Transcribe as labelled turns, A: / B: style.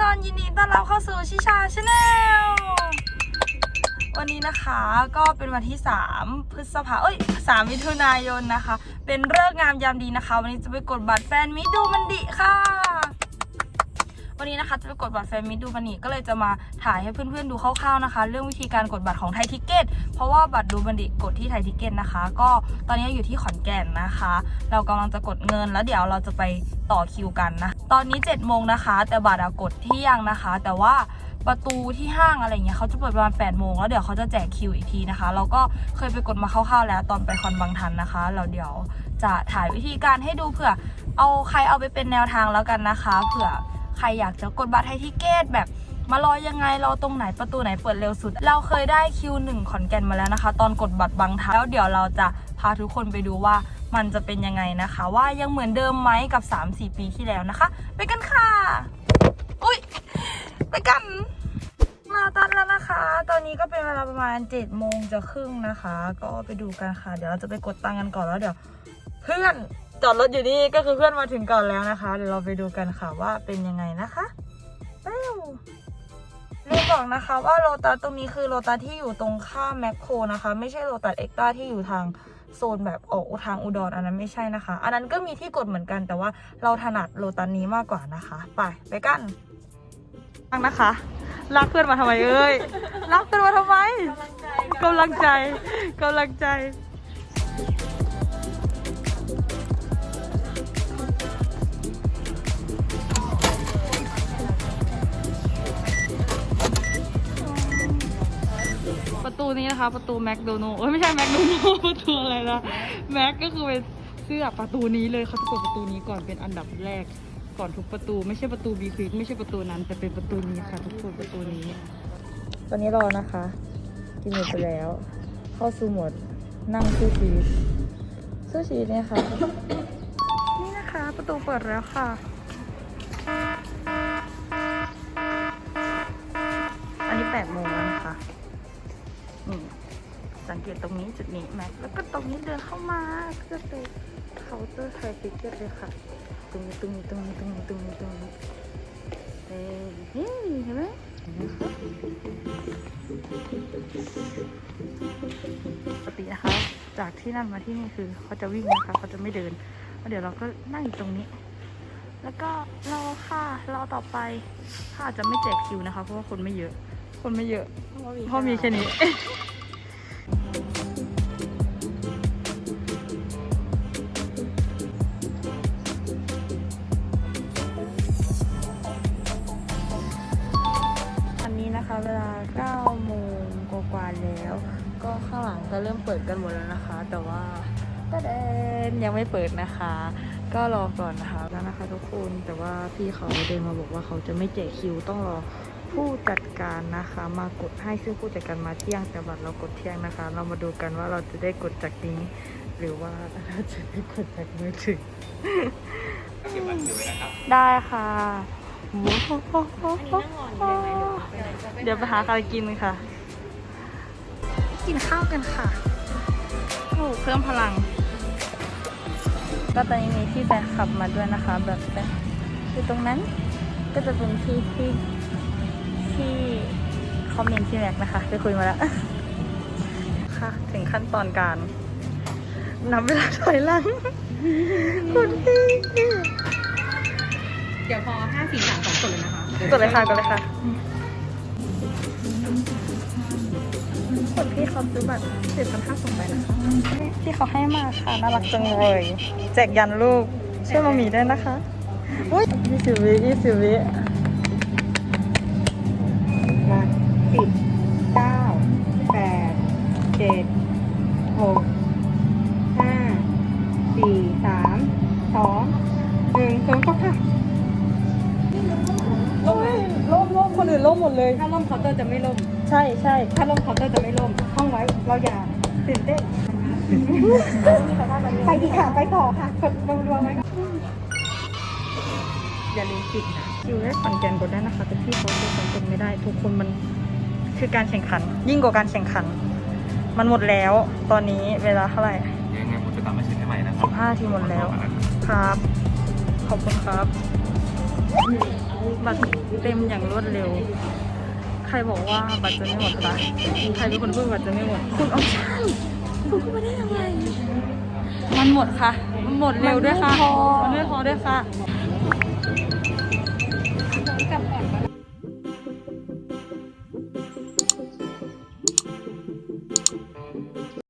A: คน ยินดีต้อนรับเข้าสู่ชิชาชาแนลวันนี้นะคะก็เป็นวันที่ 3 พฤษภาเอ้ย 3 มิถุนายนนะคะ เป็นเลิกงามยามดีนะคะ วันนี้จะไปกดบัตรแฟนมิดูมันดิค่ะ วันนี้นะคะจะไปกดบัตรแฟนมิตรดูมันดิก็เลยจะมาถ่ายให้เพื่อนๆดูคร่าวๆนะคะ เรื่องวิธีการกดบัตรของไทยทิกเก็ตเพราะว่าบัตรดูมันดิกดที่ไทยทิกเก็ตนะคะ ก็ตอนนี้อยู่ที่ขอนแก่นนะคะ เรากำลังจะกดเงินแล้วเดี๋ยวเราจะไปต่อคิวกันนะตอนนี้7จ็ดโมงนะคะ แต่บัตรกดเที่ยงนะคะ แต่ว่าประตูที่ห้างอะไรเงี้ยเขาจะเปิดประมาณ8ปดโมงแล้วเดี๋ยวเขาจะแจกคิวอีกทีนะคะ เราก็เคยไปกดมาคร่าวๆแล้วตอนไปคอนบางทันนะคะ เราเดี๋ยวจะถ่ายวิธีการให้ดูเผื่อ เอาใครเอาไปเป็นแนวทางแล้วกันนะคะ เผื่อ ใครอยากจะกดบัตรไทยทิเกตแบบมารอยังไงรอตรงไหนประตูไหนเปิดเร็วสุด เราเคยได้คิวหนึ่งขอนแก่นมาแล้วนะคะ ตอนกดบัตรบางทันแล้วเดี๋ยวเราจะพาทุกคนไปดูว่ามันจะเป็นยังไงนะคะ ว่ายังเหมือนเดิมไหมกับ 3-4 ปีที่แล้วนะคะ ไปกันค่ะ อุ้ยไปกันมาตันแล้วนะคะ ตอนนี้ก็เป็นเวลาประมาณ7จ็ดโมงจะครึ่งนะคะ ก็ไปดูกันค่ะ เดี๋ยวเราจะไปกดตังกันก่อนแล้วเดี๋ยว เพื่อน จอดรถอยู่นี่ก็คือเพื่อนมาถึงก่อนแล้วนะคะ เดี๋ยวเราไปดูกันค่ะว่าเป็นยังไงนะคะเร็วลืมบอกนะคะว่าโลตัสตรงนี้คือโลตัสที่อยู่ตรงข้ามแมคโครนะคะ ไม่ใช่โลตัสเอ็กต้าที่อยู่ทางโซนแบบออกทางอุดรอันนั้นไม่ใช่นะคะ อันนั้นก็มีที่กดเหมือนกันแต่ว่าเราถนัดโลตัสนี้มากกว่านะคะ ไปไปกันฟังนะคะลากเพื่อนมาทำไมเอ้ยลากเพื่อนมาทำไมกำลังใจกำลังใจ นี้นะคะ ประตูแมคโดนัลเอ้ยไม่ใช่แมคโดนัลประตูอะไรนะแม็กก็คือเป็นเสื้อประตูนี้เลยเขาจะเปิดประตูนี้ก่อนเป็นอันดับแรก ก่อนทุกประตูไม่ใช่ประตูบีควิกไม่ใช่ประตูนั้น แต่เป็นประตูนี้ค่ะ ทุกคนประตูนี้ ตอนนี้รอนะคะ กินหมดไปแล้ว เข้าสู่โหมดนั่งสู้ชีวิตสู้ชีวิตเนี่ยค่ะ นี่นะคะประตูเปิดแล้วค่ะอันนี้แปดโมงแล้วนะคะนี่ สังเกตตรงนี้จุดนี้แม็กแล้วก็ตรงนี้เดินเข้ามาเพื่อไปเคาน์เตอร์ไทยติ๊กเก็ตเลยค่ะตรงนี้ตรงนี้ตรงนี้ตรงนี้ตรงนี้ตรงนี้เอ้ยเห็นไหมเห็นไหมปกตินะคะ จากที่นั่นมาที่นี่คือเขาจะวิ่งนะคะเขาจะไม่เดินเดี๋ยวเราก็นั่งอยู่ตรงนี้ แล้วก็รอค่ะรอต่อไปค่ะอาจจะไม่แจกคิวนะคะ เพราะว่าคนไม่เยอะ คนไม่เยอะเพราะมีแค่นี้ นนี้นะคะเวลา9โมงกว่าๆแล้ว ก็ข้างหลังจะเริ่มเปิดกันหมดแล้วนะคะ แต่ว่าตะเดนยังไม่เปิดนะคะ ก็รอก่อนนะคะแล้วนะคะทุกคนแต่ว่าพี่เขาเดินมาบอกว่าเขาจะไม่แจกคิวต้องรอผู้จัดการนะคะ มากดให้ซึ่งผู้จัดการมาเที่ยงแต่บัตรเรากดเที่ยงนะคะ เรามาดูกันว่าเราจะได้กดจากนี้ หรือว่าเราจะได้กดจากมือถือ
B: เก็บบัตรคิวไว้นะครับ
A: ได้ค่ะ เดี๋ยวไปหาอะไรกินค่ะ กินข้าวกันค่ะโอ้เพิ่มพลัง ก็ตอนนี้มีที่แฟนคลับมาด้วยนะคะ แบบแบบคือตรงนั้นก็จะเป็นที่ที่ที่คอมเมนต์ที่แม็กนะคะไปคุยมาแล้วค่ะถึงขั้นตอนการนับเวลาถอยหลังคุณพี่
C: เดี๋ยวพอห้าสี่สามสองกดเลยนะคะ
A: กดเลยค่ะกดเลยค่ะคนพี่เขาซื้อบัตรเจ็ดพันห้าส่งไปนะคะที่เขาให้มาค่ะน่ารักจังเลยแจกยันลูกช่วยมามีด้วยนะคะอุ้ยยี่สิบวิยี่สิบวิ
C: มาสิบเก้าแปดเจ็ดหกห้าสี่สามสองหนึ่งศูนย์ครบค่ะ
A: อื่นล่มหมดเลย
C: ถ้าล่มเคาน์เตอร์จะไม่ล่ม
A: ใช่ใช่
C: ถ้าล่มเคาน์เตอร์จะไม่ล่มท่องไว้เราอย่าตื่นเต้นไปดีค่ะ ไปต่อค่ะกดรัวๆไว้ค่ะอย่าลืมปิดนะ
A: คิวได้ขอนแก่นกดได้นะคะแต่พี่เขาคือคนกดไม่ได้ ทุกคนมันคือการแข่งขัน ยิ่งกว่าการแข่งขัน มันหมดแล้วตอนนี้เวลาเท่าไหร่
B: ยังไงผมจะตามมาเช็คให้ใหม่นะครั
A: สิบห้าทีหมดแล้วครับ ขอบคุณครับ บัตรเต็มอย่างรวดเร็ว ใครบอกว่าบัตรจะไม่หมดคะใครเป็นคนพูดบัตรจะไม่หมด คุณออปชั่นคุณพูดมาได้ยังไง มันหมดค่ะ มันหมดเร็วด้วยค่ะ มันไม่พอด้วยค่ะ